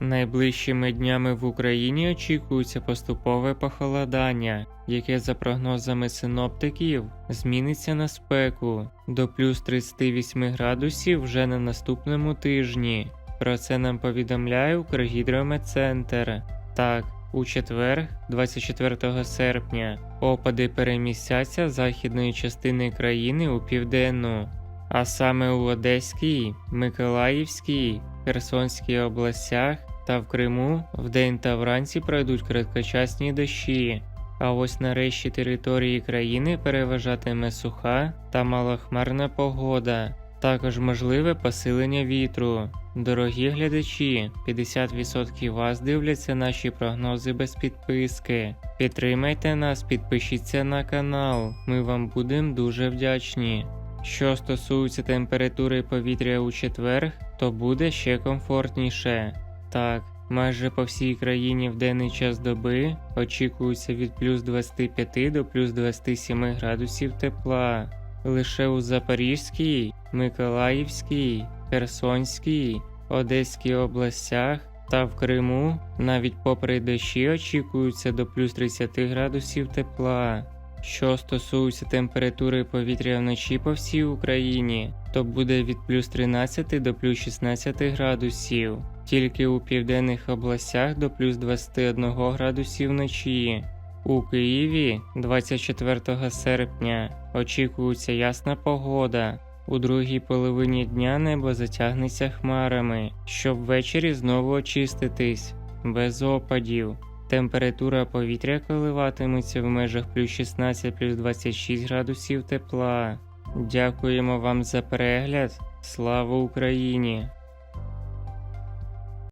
Найближчими днями в Україні очікується поступове похолодання, яке за прогнозами синоптиків зміниться на спеку до плюс 38 градусів вже на наступному тижні. Про це нам повідомляє Укргідрометцентр. Так, у четвер, 24 серпня, опади перемістяться західної частини країни у південну, а саме у Одеській, Миколаївській, Херсонській областях та в Криму вдень та вранці пройдуть короткочасні дощі. А ось на решті території країни переважатиме суха та малохмарна погода. Також можливе посилення вітру. Дорогі глядачі, 50% вас дивляться наші прогнози без підписки. Підтримайте нас, підпишіться на канал. Ми вам будемо дуже вдячні. Що стосується температури повітря у четвер, то буде ще комфортніше. Так, майже по всій країні в денний час доби очікується від плюс 25 до плюс 27 градусів тепла. Лише у Запорізькій, Миколаївській, Херсонській, Одеській областях та в Криму навіть попри дощі очікується до плюс 30 градусів тепла. Що стосується температури повітря вночі по всій Україні, то буде від плюс 13 до плюс 16 градусів, тільки у південних областях до плюс 21 градусів вночі. У Києві 24 серпня очікується ясна погода. У другій половині дня небо затягнеться хмарами, щоб ввечері знову очиститись, без опадів. Температура повітря коливатиметься в межах плюс 16 плюс 26 градусів тепла. Дякуємо вам за перегляд. Слава Україні!